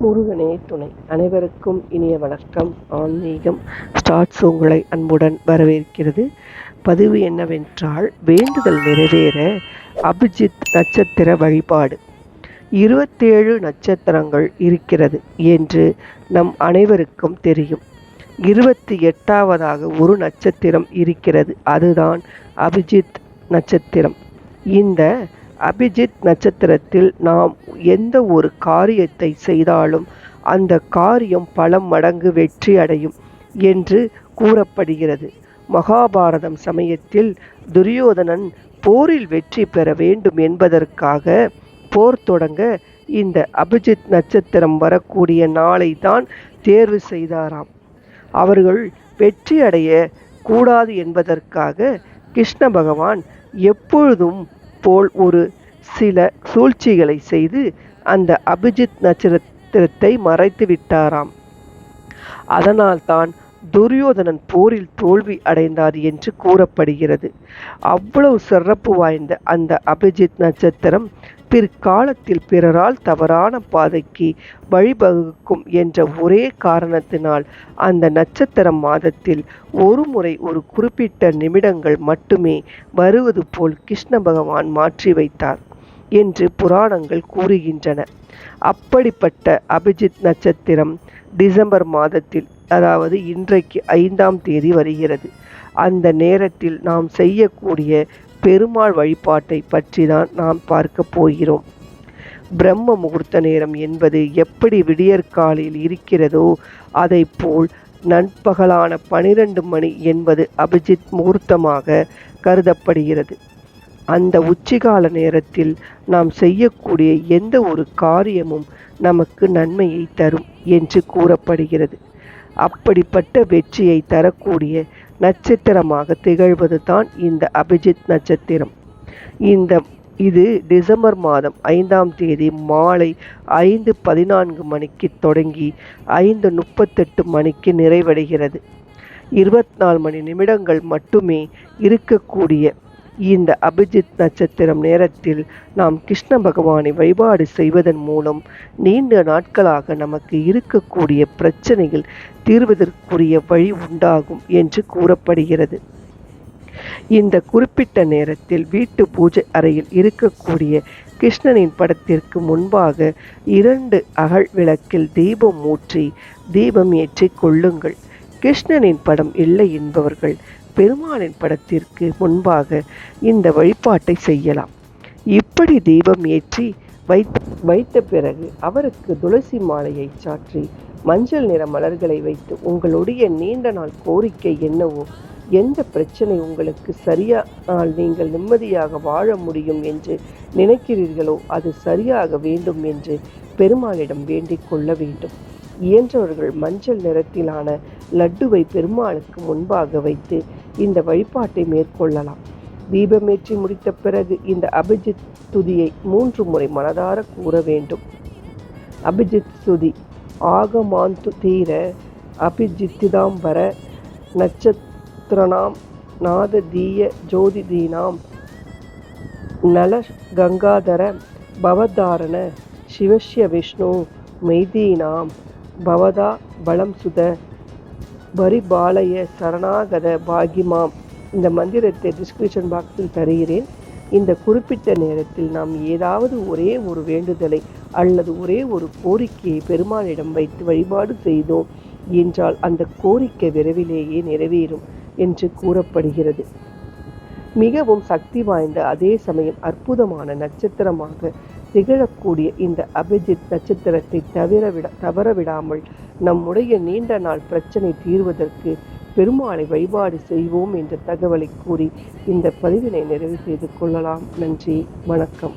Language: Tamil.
முருகனே துணை. அனைவருக்கும் இனிய வணக்கம். ஆன்மீகம் ஸ்டார்ட்ஸ் உங்களை அன்புடன் வரவேற்கிறது. பதிவு என்னவென்றால் வேண்டுதல் நிறைவேற அபிஜித் நட்சத்திர வழிபாடு. இருபத்தேழு நட்சத்திரங்கள் இருக்கிறது என்று நம் அனைவருக்கும் தெரியும். இருபத்தி எட்டாவதாக ஒரு நட்சத்திரம் இருக்கிறது. அதுதான் அபிஜித் நட்சத்திரம். இந்த அபிஜித் நட்சத்திரத்தில் நாம் எந்த ஒரு காரியத்தை செய்தாலும் அந்த காரியம் பல மடங்கு வெற்றி அடையும் என்று கூறப்படுகிறது. மகாபாரதம் சமயத்தில் துரியோதனன் போரில் வெற்றி பெற வேண்டும் என்பதற்காக போர் தொடங்க இந்த அபிஜித் நட்சத்திரம் வரக்கூடிய நாளை தான் தேர்வு செய்தாராம். அவர்கள் வெற்றி அடைய கூடாது என்பதற்காக கிருஷ்ண பகவான் எப்பொழுதும் போல் ஒரு சில சூழ்ச்சிகளை செய்து அந்த அபிஜித் நட்சத்திரத்தை மறைத்து விட்டாராம். அதனால்தான் துரியோதனன் போரில் தோல்வி அடைந்தார் என்று கூறப்படுகிறது. அவ்வளவு சிறப்பு வாய்ந்த அந்த அபிஜித் நட்சத்திரம் பிற்காலத்தில் பிறரால் தவறான பாதைக்கு வழிவகுக்கும் என்ற ஒரே காரணத்தினால் அந்த நட்சத்திர மாதத்தில் ஒரு முறை ஒரு குறிப்பிட்ட நிமிடங்கள் மட்டுமே வருவது போல் கிருஷ்ண பகவான் மாற்றி வைத்தார் என்று புராணங்கள் கூறுகின்றன. அப்படிப்பட்ட அபிஜித் நட்சத்திரம் டிசம்பர் மாதத்தில் அதாவது இன்றைக்கு ஐந்தாம் தேதி வருகிறது. அந்த நேரத்தில் நாம் செய்யக்கூடிய பெருமாள் வழிபாட்டை பற்றி தான் நாம் பார்க்க போகிறோம். பிரம்ம முகூர்த்த நேரம் என்பது எப்படி விடியற்காலையில் இருக்கிறதோ அதை போல் நண்பகலான பனிரெண்டு மணி என்பது அபிஜித் முகூர்த்தமாக கருதப்படுகிறது. அந்த உச்சிகால நேரத்தில் நாம் செய்யக்கூடிய எந்த ஒரு காரியமும் நமக்கு நன்மையை தரும் என்று கூறப்படுகிறது. அப்படிப்பட்ட வெற்றியை தரக்கூடிய நட்சத்திரமாக திகழ்வது தான் இந்த அபிஜித் நட்சத்திரம். இந்த இது டிசம்பர் மாதம் ஐந்தாம் தேதி மாலை ஐந்து பதினான்கு மணிக்கு தொடங்கி ஐந்து முப்பத்தெட்டு மணிக்கு நிறைவடைகிறது. இருபத்தி நாலு மணி நிமிடங்கள் மட்டுமே இருக்கக்கூடிய இந்த அபிஜித் நட்சத்திரம் நேரத்தில் நாம் கிருஷ்ண பகவானை வழிபாடு செய்வதன் மூலம் நீண்ட நாட்களாக நமக்கு இருக்கக்கூடிய பிரச்சனைகள் தீர்வதற்குரிய வழி உண்டாகும் என்று கூறப்படுகிறது. இந்த குறிப்பிட்ட நேரத்தில் வீட்டு பூஜை அறையில் இருக்கக்கூடிய கிருஷ்ணனின் படத்திற்கு முன்பாக இரண்டு அகல் விளக்கில் தீபம் ஊற்றி தீபம் ஏற்றிக் கொள்ளுங்கள். கிருஷ்ணனின் படம் இல்லை என்பவர்கள் பெருமாளின் படத்திற்கு முன்பாக இந்த வழிபாட்டை செய்யலாம். இப்படி தீபம் ஏற்றி வைத் வைத்த பிறகு அவருக்கு துளசி மாலையை சாற்றி மஞ்சள் நிற மலர்களை வைத்து உங்களுடைய நீண்ட நாள் கோரிக்கை என்னவோ எந்த பிரச்சனை உங்களுக்கு சரியானால் நீங்கள் நிம்மதியாக வாழ முடியும் என்று நினைக்கிறீர்களோ அது சரியாக வேண்டும் என்று பெருமாளிடம் வேண்டிக் கொள்ள வேண்டும். இயன்றவர்கள் மஞ்சள் நிறத்திலான லட்டுவை பெருமாளுக்கு முன்பாக வைத்து இந்த வழிபாட்டை மேற்கொள்ளலாம். தீபமேற்றி முடித்த பிறகு இந்த அபிஜித் துதியை மூன்று முறை மனதார கூற வேண்டும். அபிஜித் சுதி ஆகமாந்து தீர அபிஜித்திதாம்பர நட்சத்திரனாம் நாததீய ஜோதிதீனாம் நல கங்காதர பவதாரண சிவஷ்ய விஷ்ணு மெய்தீனாம் பவதா பலம் சுத பரிபாலய சரணாகத பாகிமாம். இந்த மந்திரத்தை டிஸ்கிரிப்ஷன் பாக்ஸில் தருகிறேன். இந்த குறிப்பிட்ட நேரத்தில் நாம் ஏதாவது ஒரே ஒரு வேண்டுதலை அல்லது ஒரே ஒரு கோரிக்கையை பெருமாளிடம் வைத்து வழிபாடு செய்தோம் என்றால் அந்த கோரிக்கை விரைவிலேயே நிறைவேறும் என்று கூறப்படுகிறது. மிகவும் சக்தி வாய்ந்த அதே சமயம் அற்புதமான நட்சத்திரமாக திகழக்கூடிய இந்த அபிஜித் நட்சத்திரத்தை தவிரவிட தவறவிடாமல் நம்முடைய நீண்ட நாள் பிரச்சனை தீர்வதற்கு பெருமாளை வழிபாடு செய்வோம் என்ற தகவலை கூறி இந்த பதிவினை நிறைவு செய்து கொள்ளலாம். நன்றி. வணக்கம்.